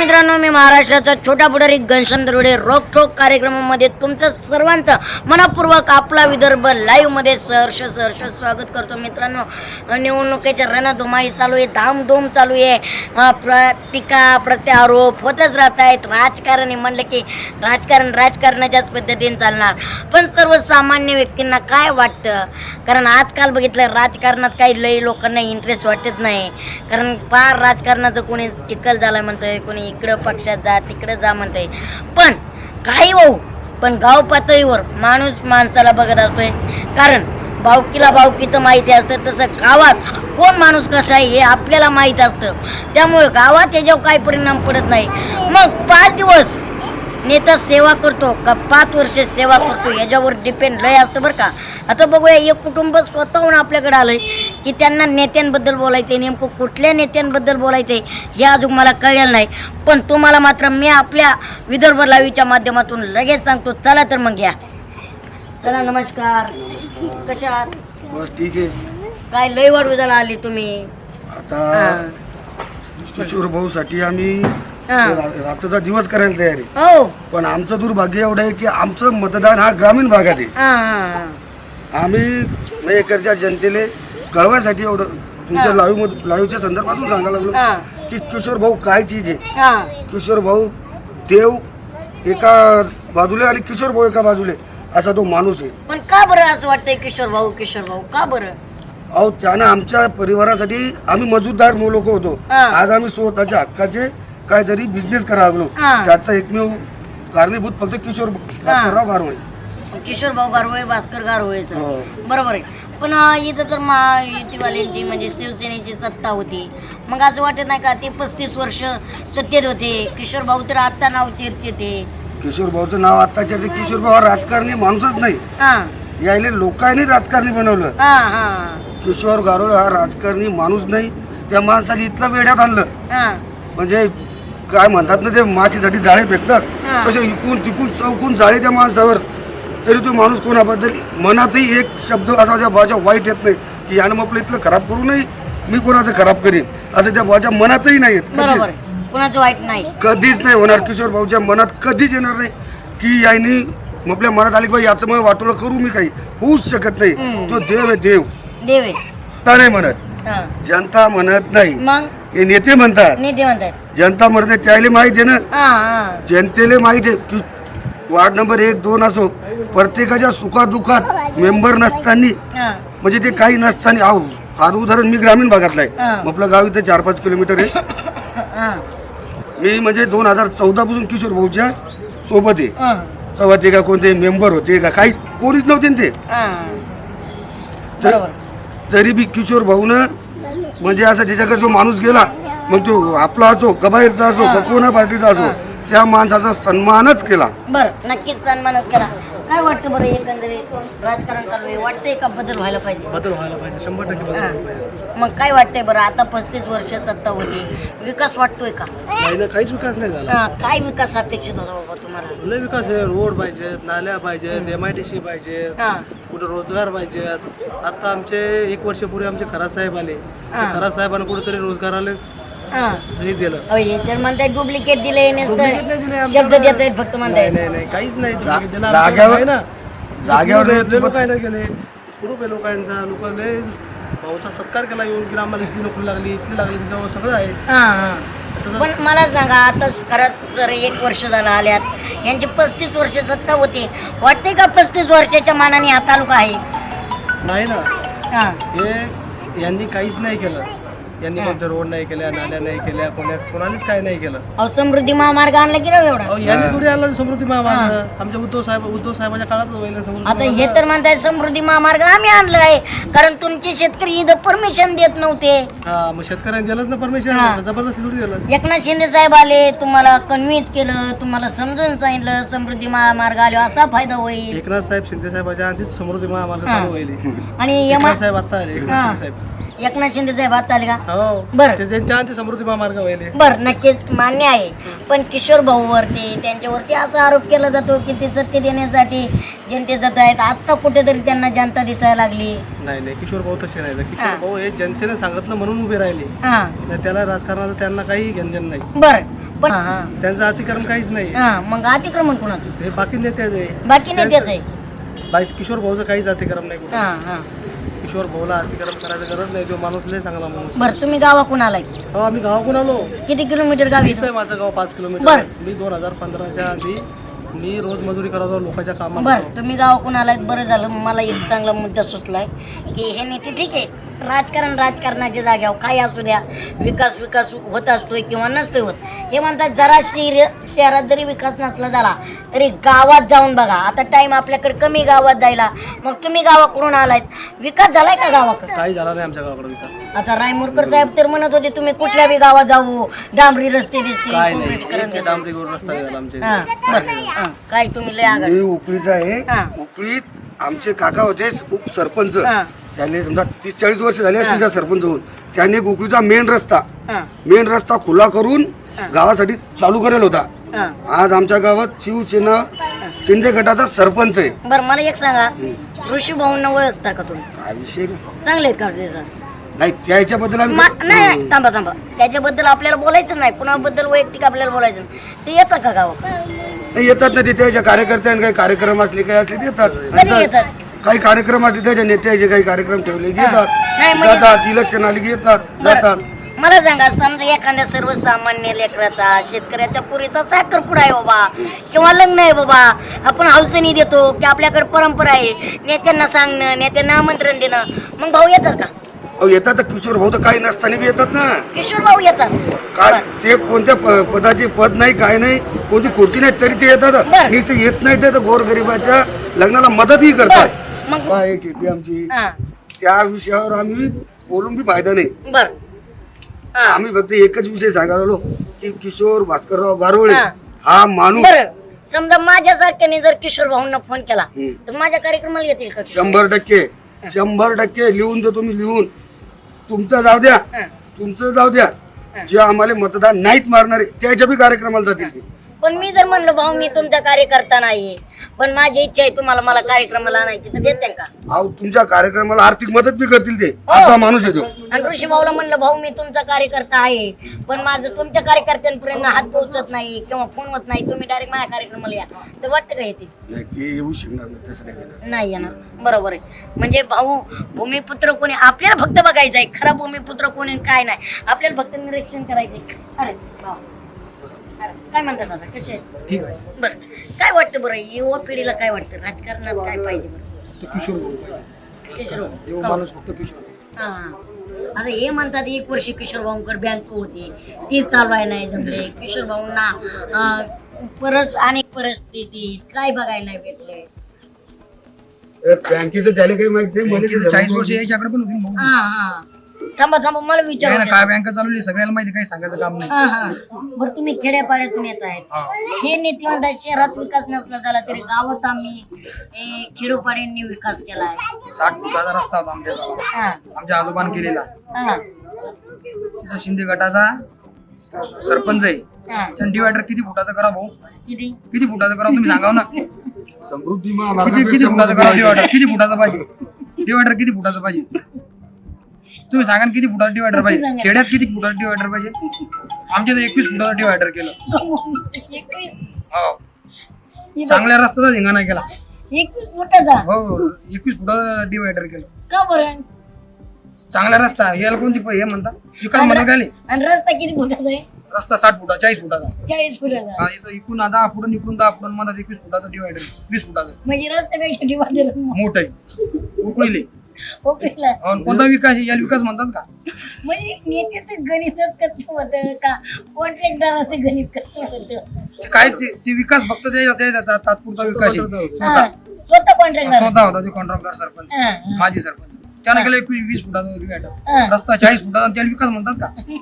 मित्रांनो मी महाराष्ट्राचा छोटा पुढारी घनश्याम दरोडे. रोखोक कार्यक्रमामध्ये तुमचं सर्वांचं मनपूर्वक आपला विदर्भ लाईव्हमध्ये सहर्ष सहर्ष स्वागत करतो मित्रांनो. निवडणुकीच्या रणधुमाळी चालू आहे धामधूम चालू आहे. प्र टीका प्रत्यारोप होतच राहत आहेत. हे म्हणलं की राजकारण राजकारणाच्याच पद्धतीने चालणार. पण सर्वसामान्य व्यक्तींना काय वाटतं? कारण आजकाल बघितलं राजकारणात काही लई लोकांना इंटरेस्ट वाटत नाही. कारण फार राजकारणाचं कोणी चिखल झालं म्हणतोय कोणी इकडं पक्षात जा तिकडं जा म्हणतंय. पण काही होऊ पण गाव पातळीवर माणूस माणसाला बघत असतोय. कारण भावकीला भावकीचं माहिती असतं तसं गावात कोण माणूस कसा आहे हे आपल्याला माहीत असतं. त्यामुळे गावात याच्यावर काही परिणाम पडत नाही. मग पाच दिवस नेता सेवा करतो का पाच वर्ष सेवा करतो याच्यावर डिपेंड लय असतं बरं का. आता बघूया एक कुटुंब स्वतःहून आपल्याकडे आलंय की त्यांना नेत्यांबद्दल बोलायचं आहे नेमकं कुठल्या नेत्यांबद्दल बोलायचं आहे हे अजून मला कळलेलं नाही. पण तुम्हाला मात्र मी आपल्या विदर्भ लाईव्हच्या माध्यमातून लगेच सांगतो चला तर मग घ्या चला नमस्कार. कशा आहात? बस ठीक आहे. काय लय वाढू झाला आली तुम्ही? आता. किशोर भाऊ साठी आम्ही रात्रीचा दिवस करायला तयार. आहे हो. पण आमचं दुर्भाग्य एवढं आहे की आमचं मतदान हा ग्रामीण भागात आहे. आम्ही एकरच्या जनतेले कळवायसाठी एवढं तुमच्या लाईव्ह लाईव्हच्या संदर्भातून सांगायला लागलो की किशोर भाऊ काय चीज आहे? किशोर भाऊ देव एका बाजूले आणि किशोर भाऊ एका बाजूले असा तो माणूस आहे. पण का बरं असं वाटतंय किशोर भाऊ किशोर भाऊ? का बरं? अहो त्यानं आमच्या परिवारासाठी आम्ही मजूरदार लोक होतो. आज आम्ही स्वतःच्या हक्काचे काहीतरी बिझनेस करायला लागलो. हा. त्याचा एकमेव कारणीभूत फक्त किशोर भास्करराव गारवळे. किशोर भाऊ गारवळे भास्कर गारवळे सर. हो. बरोबर आहे. पण अं, इथं तर महायुतीवाल्यांची म्हणजे शिवसेनेची सत्ता होती. मग असं वाटत नाही का ते पस्तीस वर्ष सत्तेत होते. किशोर भाऊ तर आत्ता नाव चर्चेत किशोर भाऊचं नाव आत्ताच्या किशोर भाऊ हा राजकारणी माणूसच नाही. हा. यायले लोकांनी राजकारणी बनवलं. हा हा. किशोर गारोळे हा राजकारणी माणूस नाही. त्या माणसाने इथलं वेड्यात आणलं. हा. म्हणजे काय म्हणतात ना ते माशीसाठी जाळे फेकतात. तसे इकून तिकून चौकून जाळे त्या माणसावर. तरी तो माणूस कोणाबद्दल मनातही एक शब्द असा त्या भाच्या वाईट येत नाही की यानं मग आपलं इथलं खराब करू नये मी कोणाचं खराब करीन असं त्या भाच्या मनातही नाही येत. कुणाचं वाईट नाही. कधीच नाही होणार किशोर भाऊच्या मनात कधीच येणार नाही की यांनी आपल्या मनात आली की बाई याचं मग वाटोळं करू मी काही? होऊच शकत नाही. तो देव आहे देव. देव आहे. नाही म्हणत. जनता म्हणत नाही. हे नेते म्हणतात. नेते म्हणतात. जनता म्हणत त्याला माहिती आहे ना? हा हा. जनतेला माहिती आहे की वार्ड नंबर एक दोन असो प्रत्येकाच्या सुखादुखात मेंबर नसताना हा. म्हणजे ते काही नसताना आहो साधं उदाहरण मी ग्रामीण भागातलं आहे हा. आपलं गाव इथं चार पाच किलोमीटर आहे. हा. मी म्हणजे दोन हजार चौदा पासून किशोर भाऊच्या सोबत आहे. हा. तेव्हा ते का कोणते मेंबर होते का काही कोणीच नव्हते ना ते. हा. तर- बरोबर. तरी बी किशोर भाऊनं म्हणजे असं ज्याच्याकडे जो माणूस गेला मग तो आपला असो कबाईरचा असो कोणा पार्टीचा असो त्या माणसाचा सन्मानच केला. बरं नक्कीच सन्मानच केला. काय वाटतं बरं एकंदरीत? राजकारण चालू आहे. वाटतंय का बदल व्हायला पाहिजे? बदल व्हायला पाहिजे. शंभर टक्के बदल व्हायला पाहिजे. मग काय वाटतंय बरं? आता पस्तीस वर्ष सत्ता होती. विकास वाटतोय का? नाही ना काहीच विकास नाही झाला. हा, काय विकास अपेक्षित होता बाबा तुम्हाला? लय विकास आहे. रोड पाहिजेत नाल्या पाहिजेत एम आय टी सी पाहिजेत हा. कुठे रोजगार पाहिजेत आता आमचे एक वर्षापूर्वी आमचे खरात साहेब आले. हा. खरात साहेबांना कुठेतरी रोजगार आले. हा. दिलं अहो, हे तर म्हणताय डुप्लिकेट दिले Duplicate नाही दिले शब्द. देत आहेत फक्त म्हणताय. नाही नाही नाही काहीच नाही. जा- दिलं आमच्याकडे जाग्यावर- आहे ना. लोकांना गेले. ग्रुप आहे लोकांचा. लोक भाऊचा सत्कार केला. येऊन की आम्हाला इथली नोकरी लागली इथली लागली तिच्यावर सगळं आहे. हा हा. पण मला सांगा आता खरंच जर एक वर्ष झालं आल्यात यांची पस्तीस वर्ष सत्ता होती. वाटते का पस्तीस वर्षाच्या मानाने हा तालुका आहे? नाही ना. हा. हे यांनी काहीच नाही केलं. यांनी कोणते रोड नाही केल्या नाल्या नाही केल्या कोण्या कोणानेच काय नाही केलं. अहो समृद्धी महामार्ग आणला की राव एवढा? अहो, यांनी थोडी आलं समृद्धी महामार्ग. आमच्या उद्धव साहेब उद्धव साहेबाच्या काळातच होईल समृद्धी आता हे महामार्ग. तर म्हणताय समृद्धी महामार्ग आम्ही आणलाय कारण तुमचे शेतकरी इथं परमिशन देत नव्हते. हा मग शेतकऱ्यांनी दिलंच ना हा. परमिशन जबरदस्ती थोडी दिलं. एकनाथ शिंदे साहेब आले तुम्हाला कन्व्हिन्स केलं तुम्हाला समजून सांगितलं समृद्धी महामार्ग आले असा फायदा होईल. एकनाथ साहेब शिंदे साहेबाच्या आधीच समृद्धी महामार्ग हा. चालू होईल. आणि यमा एकनाथ साहेब आता आले हा. एकनाथ शिंदे साहेब. एकनाथ शिंदे साहेब आता आले का? हो. बरं. ते त्यांच्या आधी समृद्धी महामार्ग होईल बर नक्कीच मान्य आहे. पण किशोर भाऊवरती त्यांच्यावरती असा आरोप केला जातो की ते सत्य देण्यासाठी जनते जात आहेत. आत्ता कुठेतरी त्यांना जनता दिसायला लागली. नाही नाही किशोर भाऊ तसे नाही. हा. किशोर भाऊ हे जनतेने सांगितलं म्हणून उभे राहिले. हा. नाही त्याला राजकारणाचं त्यांना काही घेणदेण नाही. बर. पण हा, हा. त्यांचं अतिक्रम काहीच नाही. हा मग अतिक्रमण कोणाचं? हे बाकी नेत्याच आहे. बाकी नाही त्याच आहे किशोर भाऊचं काहीच अतिक्रम नाही कुठं. हा हा. किशोर भाऊला अतिक्रम करायचं गरज नाही जो माणूस लय चांगला माणूस बरं तुम्ही गावाकून आलाय. हो आम्ही गावाकडून आलो. किती किलोमीटर गाव इथं? आहे येतं माझं गाव पाच किलोमीटर. बरं. मी दोन हजार पंधराच्या आधी मी रोज मजुरी करायचो लोकांच्या कामात. बर. तुम्ही गावाकून आलाय बरं झालं. मला एक चांगला मुद्दा सुचलाय की हे नेते ठीक आहे? राजकारण राजकारणाच्या जाग्यावर काय असू द्या विकास विकास होत असतोय किंवा नसतोय होत हे म्हणतात जरा शहर शहरात जरी विकास नसला झाला तरी गावात जाऊन बघा आता टाइम आपल्याकडे कमी गावात जायला मग तुम्ही गावाकडून आलायत विकास झालाय का गावाकडे काही झाला नाही आमच्या गावाकडे विकास आता रायमुरकर साहेब तर म्हणत होते तुम्ही कुठल्या बी गावात जाऊ डांबरी रस्ते दिसतील काय concrete नाही करून एक डांबरी रोड रस्ता झाला आमच्या हा, इथे. बरं. हा, काय तुम्ही लय आगाऊ. मी उकळीचा आहे. उकळीत आमचे काका होते उप सरपंच हा. त्याने समजा तीस चाळीस वर्ष झाले हा. तिचा सरपंच होऊन. त्याने एक उकळीचा मेन रस्ता हा, मेन रस्ता खुला करून गावासाठी चालू करेल होता. हा. आज आमच्या गावात शिवसेना शिंदे गटाचा सरपंच आहे. बरं मला एक सांगा. ऋषी भाऊंना ओळखता का तुम्ही? काय विषय? नाही. चांगले आहेत का ते? नाही त्याच्याबद्दल आम्ही मा- नाही नाही, थांबा थांबा. त्याच्याबद्दल आपल्याला बोलायचं नाही. कुणाबद्दल वैयक्तिक आपल्याला बोलायचं नाही. ते येतं का गावात? नाही, येतात ना ते त्याच्या कार्यकर्त्यांनी काही कार्यक्रम असले काही असले ते येतात. आणि कधी येतात? काही कार्यक्रम असले त्याच्या नेत्याचे काही कार्यक्रम ठेवले की. येतात. नाही, म्हणजे- जातात इलेक्शन आले की येतात जातात. मला सांगा समजा एखाद्या सर्वसामान्य लेकराचा शेतकऱ्याच्या पुरीचा साखरपुडा आहे बाबा किंवा लग्न आहे बाबा आपण हौसनी देतो की आपल्याकडे परंपरा आहे नेत्यांना सांगणं नेत्यांना आमंत्रण देणं मग भाऊ येतात का? अहो येतात तर किशोर भाऊ तर काही नसताना बी येतात ना. किशोर भाऊ येतात. काय बरं. ते कोणत्या प- पदाचे पद नाही काय नाही कोणती खुर्ची नाही तरी ते येतात. बरं. नुसते येत नाही ते तर गोरगरिबाच्या लग्नाला मदतही करतात. बरं, मग काय शेती आमची. हा. त्या विषयावर आम्ही बोलून बी फायदा नाही. बर. हा. आम्ही फक्त एकच विषय सांगायला आलो की किशोर भास्करराव गारोळे हा. हा माणूस. बर. समजा माझ्यासारख्याने जर किशोर भाऊंना फोन केला हम्म. तर माझ्या कार्यक्रमाला येतील का? शंभर टक्के. शंभर टक्के लिहून देतो तुम्ही लिहून. तुमचं जाऊ द्या. हा. तुमचं जाऊ द्या. जे आम्हाला मतदान नाहीत मारणारे त्याच्या बी कार्यक्रमाला जातील ते. पण मी जर म्हणलो भाऊ मी तुमचा कार्यकर्ता नाही पण माझी इच्छा आहे तुम्हाला मला कार्यक्रमाला आणायची. तर देते का? अहो तुमच्या कार्यक्रमाला आर्थिक मदत बी करतील ते. हो. असा माणूस येतो आणि ऋषी भाऊला म्हणलं भाऊ मी तुमचा कार्यकर्ता आहे पण माझं तुमच्या कार्यकर्त्यांपर्यंत हात पोहोचत नाही किंवा फोन होत नाही. तुम्ही डायरेक्ट माझ्या कार्यक्रमाला या. तर वाटतं का येते नाही ते येऊ शकणार नाही तसं नाही देणार. नाही येणार. बरोबर आहे. म्हणजे भाऊ भूमिपुत्र कोणी? आपल्याला फक्त बघायचं आहे खरा भूमिपुत्र कोणी आणि काय नाही. आपल्याला फक्त निरीक्षण करायचे अरे भाऊ काय म्हणतात दादा कसे? ठीक आहे बरं काय वाटतं बरं युवा पिढीला काय वाटतं राजकारणात काय पाहिजे बरं तो किशोर भाऊ पाहिजे. किशोर. माणूस फक्त. हा, हा. आता हे म्हणतात एक वर्षी किशोर भाऊंकर बँक होती ती चालवाय नाही जमले किशोर भाऊंना अं, परत अनेक परिस्थिती काय बघायला भेटले बँकेचं त्याला काही माहीत नाही मला बँकेचं ते चाळीस वर्ष याच्याकडे पण होती भाऊ. हा हा थांबा थांबा मला विचार काय बँक चालवली सगळ्याला माहिती काही सांगायचं काम नाही. हा हा. बरं तुम्ही खेड्यापाड्यातून येत आहेत. हा. हे नेते म्हणतात शहरात विकास नसला झाला तरी गावात आम्ही ए, खेडोपाड्यांनी विकास केलाय साठ फुटाचा रस्ता होता आमच्या गावात. हा. आमच्या आजोबान केलेला. हा तिथं शिंदे गटाचा सरपंच आहे. हा. त्यानं डिवायडर किती फुटाचा करा भाऊ? किती? किती फुटाचा करा तुम्ही सांगाव ना. समृद्धी किती किती फुटाचा करा डिवायडर किती फुटाचा पाहिजे? डिवायडर किती फुटाचा पाहिजे? तुम्ही सांगा ना किती फुटाचा डिवायडर पाहिजे? सांगा. खेड्यात किती फुटाचा डिवायडर पाहिजे? आमच्या तर एकवीस फुटाचा डिवायडर केलं. हो. चांगल्या रस्त्याचा धिंगाणा केला. एकवीस फुटाचा हो एकवीस फुटाचा डिवायडर केलं. का बरं? चांगला रस्ता. याला कोणती प- हे म्हणता विकास म्हणत काय आणि रस्ता किती फुटाचा आहे? रस्ता साठ फुटा चाळीस फुटाचा. चाळीस फुटाचा. हा इथं इकडून दहा फुटून इकडून दहा फुटून मध्ये एकवीस फुटाचा डिवायडर वीस फुटाचा. म्हणजे रस्त्यापेक्षा डिवायडर मोठं आहे. उकळीले. अन कोणता विकास आहे? याला विकास म्हणतात का? म्हणजे नेत्याचं गणितच कसं होतं का? कॉन्ट्रॅक्टदाराचं गणित कसं होतं ते काय ते ते विकास फक्त तात्पुरता विकास आहे. हा, स्वतः स्वतः कॉन्ट्रॅक्टदार स्वतः होता ते कॉन्ट्रॅक्टर सरपंच. हा, हा. माजी सरपंच. त्याने केलं एकवीस वीस फुटाचा हा. डिवायडर रस्ता चाळीस फुटाचा आणि त्याला विकास म्हणतात का?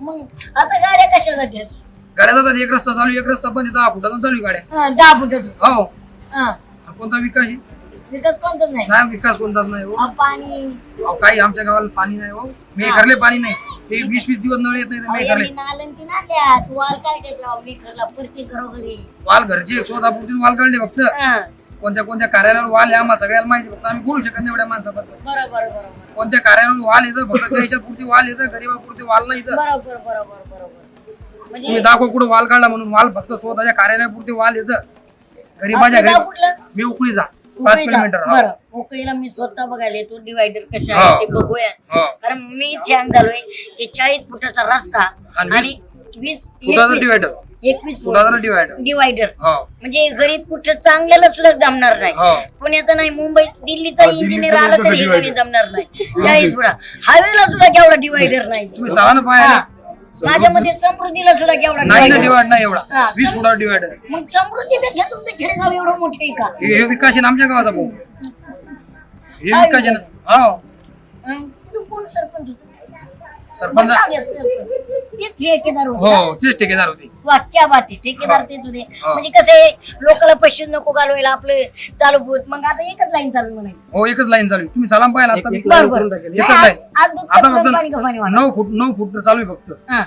मग आता गाड्या कशासाठी? गाड्या जातात एक रस्ता चालू एक रस्ता पण दहा फुटातून चालू आहे गाड्या. हा, दहा फुटाचं. हो. हा. हा कोणता विकास आहे? विकास कोणताच नाही. नाही विकास कोणताच नाही हो. पाणी. अहो, काही आमच्या गावाला पाणी नाही हो. मी करले पाणी नाही. ते वीस वीस दिवस नळ येत नाही मी करले नालन ती नाल्यात. वाल काय टाकला मी प्रत्येक घरोघरी वाल घरचे वाल काढले फक्त. हा. कोणत्या कोणत्या कार्यालयावर वाल आहे आम्हाला सगळ्याला माहिती फक्त आम्ही बोलू शकत नाही एवढ्या माणसाबद्दल. बरोबर बरोबर. कोणत्या कार्यालयावर वाल येतं फक्त त्याच्या पुरती वाल येतं गरीबापुरती वाल नाही येतं बरोबर बरोबर बरोबर. म्हणजे तुम्ही दाखव कुठं वाल काढला म्हणून. वाल फक्त स्वतःच्या कार्यालयापुरती वाल येतं. गरीबाच्या आपलं गाव घरी कुठलं? मी उकळीचा पाच. किलोमीटर हो. बरं उकळीला मी स्वतः बघायला येतो डिवायडर कशा हो. आहे ते बघूया. हो. कारण मी छान झालोय की चाळीस फुटाचा रस्ता आणि वीस- आणि वीस फुटाचा डिवायडर एकवीस फूट. फुटाचा डिवायडर डिवायडर हो. म्हणजे गरीब कुठं चांगल्याला सुद्धा जमणार नाही. पुण्याचं नाही मुंबईत दिल्लीचा हा, इंजिनियर दिल्लीचं आला तरी हे divider. गणित जमणार नाही. चाळीस फुटा. हायवेला सुद्धा केवढा डिवायडर नाही. तुम्ही चला ना माझ्या मध्ये समृद्धीला सुद्धा केवढा नाही ना. डिवाइड नाही एवढा हा. वीस फुटा डिवायडर मग समृद्धीपेक्षा तुमचं खेडेगाव एवढं मोठं आहे का हे विकास आहे ना आमच्या गावाचा भाऊ हे विकास आहे ना हो अं, तू कोण सरपंच होता? सरपंच. तेच ठेकेदार होते हो तेच ठेकेदार होते. वा क्या बात आहे. ठेकेदार तेच होते हा. म्हणजे कसं आहे लोकांना पैसे नको घालवायला आपलं चालू भूत मग आता एकच लाईन चालू म्हणायची. हो एकच लाईन चालू आहे. तुम्ही चला ना आता. बरं एकच नाही, लाईन आज- आता पाणी फक्त? नऊ फूट नऊ फूट चालू आहे फक्त. हा.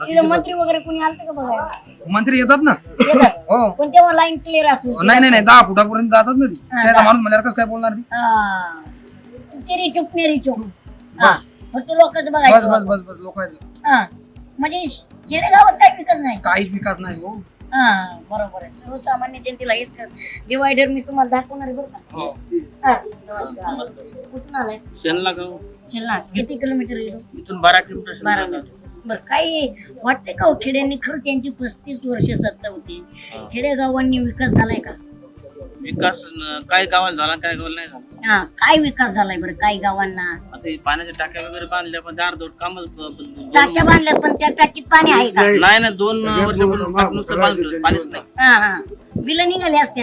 तिथं मंत्री वगैरे कोणी आलं का बघायला? मंत्री येतात ना. येतात. हो. पण तेव्हा लाईन क्लिअर असेल नाही नाही नाही. दहा फुटापर्यंत जातात ना ती. हा, त्याचा दहा. माणूस म्हणल्यावर कसं काय बोलणार ती? हा. मेरी चूक हा. फक्त लोकांचं बस बघायचं बस बस बस लोकांचं. हा. म्हणजे खेडेगावात काही विकत नाही. काहीच विकास नाही हो. हा बरोबर आहे. सर्वसामान्य जनतेला हेच कर डिवायडर मी तुम्हाला दाखवणार आहे बरं का? हो. हा. कुठून आलाय? शेणला गाव शिल्ला किती किलोमीटर येतो इथून बारा किलोमीटर बारा शेणला गाव. बरं काही वाटते का हो खेड्यांनी खरंच त्यांची पस्तीस वर्ष सत्ता होती? खेडेगावांनी विकास झालाय का? विकास न- काही गावाला झाला काही गावाला नाही झाला? हा काय विकास झालाय बरं काही गावांना? आता हे पाण्याच्या टाक्या वगैरे बांधल्या पण अर्धवट काम टाक्या बांधल्यात पण त्या टाकीत पाणी आहे का? नाही ना दोन टाकी नुसतं बांधलं पाणीच नाही. हा हा. बिलं निघाले असते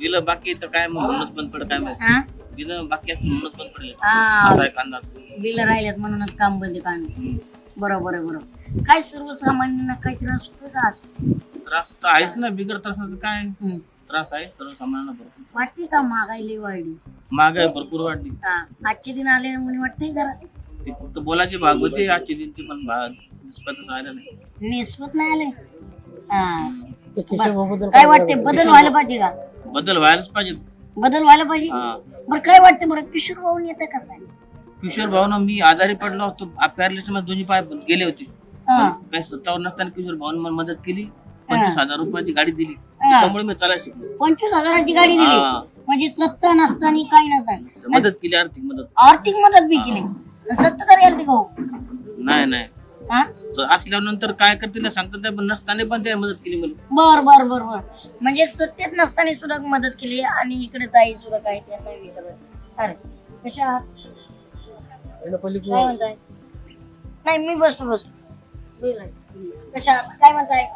गेलं बाकी तर काय मग म्हणत बंद पड काय माहिती. हा? गेलं बाकी असं म्हणत बंद पडले. हा. असा एक अंदाज. बिलं राहिल्यात म्हणूनच काम बंद पाणी. बरोबर आहे बरोबर काय सर्वसामान्यांना काही त्रास होतो का आज? त्रास तर आहेच ना बिगर त्रासाचं काय? हम्म. त्रास आहे सर्वसामान्यांना भरपूर वाटते का महागाई लई वाढली? महागाई भरपूर वाढली. हा आजचे दिन आले म्हणे वाटतंय जरा. ते फक्त बोलायची भाग होते आजची दिनची पण भाग निष्पत्तच आल्या नाही. नेसवत नाही आले? हा. बरं. काय वाटते बदल व्हायला पाहिजे का? बदल व्हायलाच पाहिजे. बदल व्हायला पाहिजे? हा. बरं काय वाटते बरं? किशोर भाऊन येतं कसं आहे किशोर भाऊन मी आजारी पडलो होतो. पॅरालिस्टमध्ये दोन्ही पाय गेले होते. हा. काही सत्तावर नसताना किशोर भाऊन मला मदत केली. पंचवीस हजार रुपयाची गाडी दिली. त्याच्यामुळे मी चालायला शिकलो. पंचवीस हजाराची गाडी दिली. हा. म्हणजे सत्ता नसताना काही नसताना. मदत केली आर्थिक मदत. आर्थिक मदत बी केली. सत्ता तरी आली हो नाही नाही. हा? असल्यानंतर काय करतील ते सांगतात नाही, पण नसताना पण ते मदत केली मला. बर बर बर बर. म्हणजे सत्तेत नसताना सुद्धा मदत केली आणि इकडे ताई सुद्धा काही त्यांना विचारलं अरे कशा आहात? काय म्हणताय? नाही मी बसतो बसतो. बोला. कशा आहात? काय म्हणताय?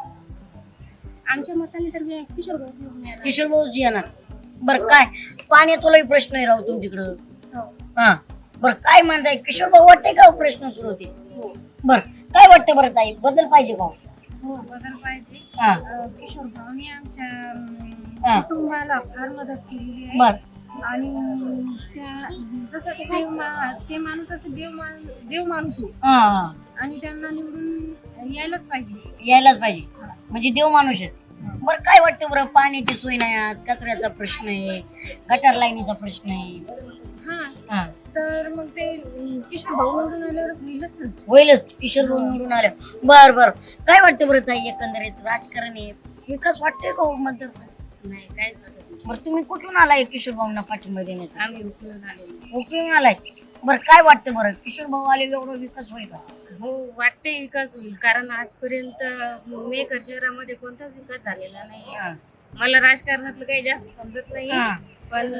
आमच्या मताने तर किशोर भाऊ. किशोर भाऊजी येणार. बर काय? पाण्यातलाही प्रश्न आहे राहू तुम तिकडं हा. बर काय म्हणताय? किशोर भाऊ वाटते का हो प्रश्न सुरू होते बर काय वाटतं बरं ताई? बदल पाहिजे का हो? हो बदल पाहिजे. हा. किशोर भाऊने आमच्या हा. कुटुंबाला फार मदत केलेली आहे. बर. आणि त्या जसं ते ते माणूस असं देव देव माणूस हा हा. आणि त्यांना निवडून यायलाच पाहिजे. यायलाच पाहिजे. म्हणजे देव माणूस आहे बरं काय वाटतं बरं पाण्याची सोय नाही आज कचऱ्याचा प्रश्न आहे गटार लाईनीचा प्रश्न आहे? हा हा. तर मग ते किशोर भाऊ निवडून आल्यावर होईलच ना. होईलच किशोर भाऊ निवडून आल्या. बर बर. काय वाटतं बरं ताई एकंदरीत राजकारण? आहे विकास वाटतोय का हो मतदार नाही काहीच वाटत नाही. बरं तुम्ही कुठून आलाय किशोर भाऊंना पाठिंबा देण्याचा आम्ही उपयोग आलेलो. ओके आलाय. बरं काय वाटतं बरं? किशोर भाऊ आले एवढा विकास होईल का? हो वाटते विकास होईल. कारण आजपर्यंत मेकर शहरामध्ये कोणताच विकास झालेला नाही हा. मला राजकारणातलं काही जास्त समजत नाही हा. पण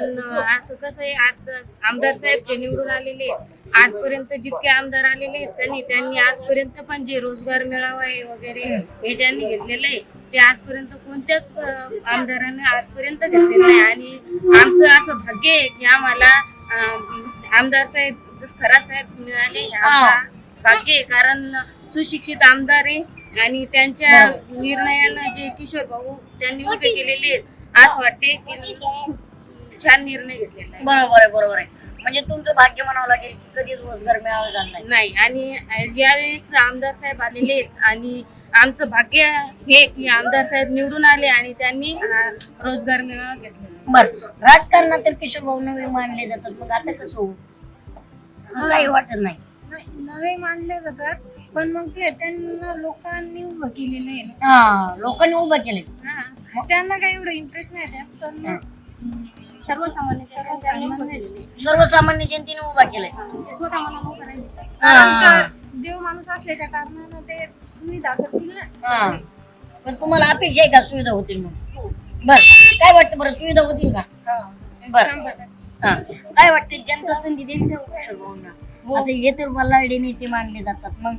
असं कसं आहे आज आमदार साहेब जे निवडून आलेले आहेत, आजपर्यंत जितके आमदार आलेले आहेत त्यांनी त्यांनी आजपर्यंत पण जे रोजगार मेळावा आहे वगैरे हे ज्यांनी घेतलेलं आहे ते आजपर्यंत कोणत्याच अं, आमदाराने आजपर्यंत घेतलेलं नाही. आणि आमचं असं भाग्य आहे की आम्हाला अं, आमदार साहेब जस खरा साहेब मिळाले हे. आम्हाला भाग्य आहे कारण सुशिक्षित आमदार आहे आणि त्यांच्या निर्णयानं जे किशोर भाऊ त्यांनी उभे केलेले आहेत असं वाटते की खूप छान निर्णय घेतलेला आहे. बरोबर आहे बरोबर आहे. म्हणजे तुमचं भाग्य म्हणावं लागेल की कधीच रोजगार मिळावा झाला नाही. नाही आणि यावेळेस आमदार साहेब आलेले आहेत आणि आमचं भाग्य हे की आमदार साहेब निवडून आले आणि त्यांनी अं, रोजगार मेळावा घेतलेला आहे. बर. राजकारणात तर किशोर भाऊ नवे मानले जातात. मग आता कसं होऊ? काही वाटत नाही. नाही, नवे मानले जातात. पण मग ते त्यांना लोकांनी उभं केलेलं आहे ना. हा लोकांनी उभं केले हा. त्यांना काही एवढं इंटरेस्ट नाही त्यात पण मग सर्वसामान्य सर्वसामान्य सर्वसामान्य जनतेने उभा केलाय. स्वतः उभं राहिले. कारण का? देव माणूस असल्याच्या कारणानं ते सुविधा करतील ना. हा. पण तुम्हाला अपेक्षा आहे का सुविधा होतील म्हणून? बर. काय वाटतं बरं? सुविधा होतील का? बर. हा. काय वाटतं? जनता संधी देईल का? भाऊंना आता हे तर बल्लाडी नेते मानले जातात. मग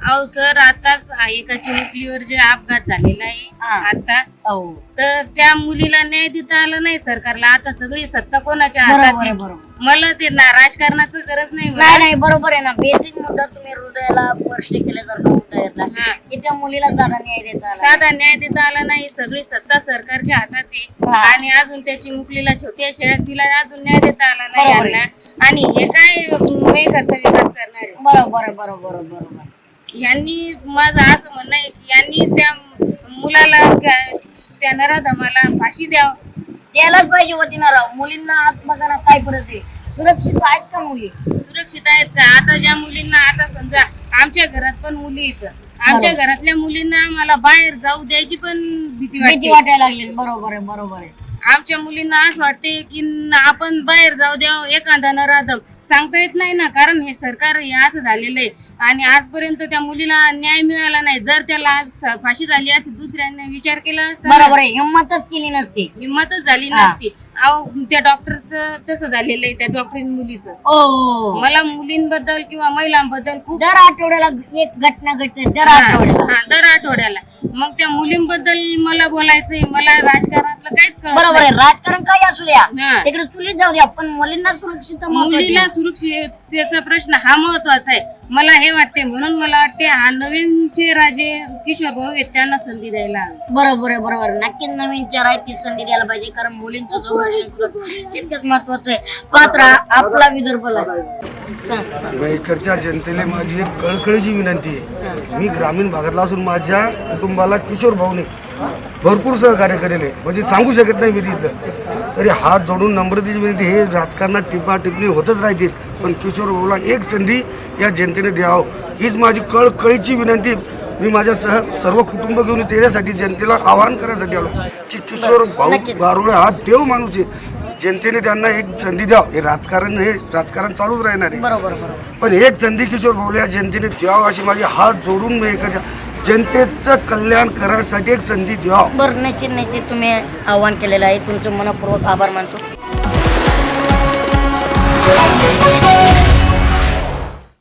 अहो सर आताच एकाची मुलीवर जे अपघात झालेला. आहे आता हो तर त्या मुलीला न्याय देता आला नाही सरकारला आता सगळी सत्ता कोणाच्या बरोबर हातात आहे आहे? बरोबर मला ते ना राजकारणाचं गरज नाही मला. नाही नाही बरोबर आहे ना बेसिक मुद्दा तुम्ही हृदयाला स्पर्श केल्यासारखा मुद्दा येतला. की त्या मुलीला साधा न्याय देता आला साधा न्याय देता आला नाही सगळी सत्ता सरकारच्या हातात आहे हा. आणि अजून त्याची मुलीला छोटी अशी आहे, तिला अजून न्याय देता आला नाही बरोबर आहे. यांना आणि हे काय मेघरचा विकास करणार आहे बरोबर आहे बरोबर आहे, बरोबर आहे. यांनी माझं असं म्हणणं आहे की यांनी त्या मुलाला त्या- त्या नराधमाला फाशी द्यावं. द्यायलाच पाहिजे होती ना राव. मुलींना ना काय परत आहे? सुरक्षित आहेत का मुली? सुरक्षित आहेत का? आता ज्या मुलींना आता समजा आमच्या घरात पण मुली आहेत. आमच्या घरातल्या मुलींना आम्हाला बाहेर जाऊ द्यायची पण भीती भीती वाटते वाटायला लागली. बरोबर आहे बरोबर आहे. आमच्या मुलींना असं वाटते की न- आपण बाहेर जाऊ द्या एखादा नराधम. सांगता येत नाही ना. कारण हे सरकार हे असं झालेलं आहे. आणि आजपर्यंत त्या मुलीला न्याय मिळाला नाही. जर त्याला आज स- फाशी झाली असती दुसऱ्यांनी विचार केला असता ना, बरोबर आहे. हिंमतच केली नसती. हिंमतच झाली हा. नसती. अहो त्या डॉक्टरचं तसं झालेलं आहे त्या डॉक्टर मुलीचं. ओ मला मुलींबद्दल किंवा महिलांबद्दल खूप दर आठवड्याला एक घटना घडते दर हा, आठवड्याला. हा, दर आठवड्याला. मग त्या मुलींबद्दल मला बोलायचंय मला राजकारणातलं काहीच कळत बरोबर आहे. द्या. तिकडे चुलीत जाऊ द्या पण मुलींना सुरक्षित मुलीला सुरक्षिततेचा प्रश्न हा महत्त्वाचा आहे मला हे वाटते म्हणून मला वाटते हा नवीन जे राजे किशोर भाऊ आहेत त्यांना संधी द्यायला. बरोबर आहे बरोबर आहे. नक्कीच नवीन आहेत ती संधी द्यायला पाहिजे कारण मुलींचं संरक्षण तितकंच महत्वाचं आहे पात्र आपला विदर्भला सांग. इकडच्या जनतेला माझी एक कळकळीची विनंती आहे. मी ग्रामीण भागातला असून माझ्या कुटुंबाला किशोर भाऊने भरपूर सहकार्य आहे. म्हणजे सांगू शकत नाही मी तिथं. तरी हात जोडून नम्रतेची विनंती हे राजकारणात टिपा टिप्पणी होतच राहतील. पण किशोर भाऊला एक संधी या जनतेने द्यावं. हीच माझी कळकळीची विनंती मी माझ्या सह सर्व कुटुंब घेऊन त्याच्यासाठी जनतेला आवाहन करण्यासाठी आलो. की किशोर भाऊ गारुडे हा देव माणूस आहे. जनतेने त्यांना एक संधी द्यावं हे राजकारण हे राजकारण चालूच राहणार आहे. बरोबर पण एक संधी किशोर भाऊला या जनतेने द्यावं अशी माझी हात जोडून मी जनतेचं कल्याण करायसाठी एक संधी द्यावं बरं निश्चित निश्चित तुम्ही आव्हान केलेलं आहे. तुमचं मनपूर्वक आभार मानतो.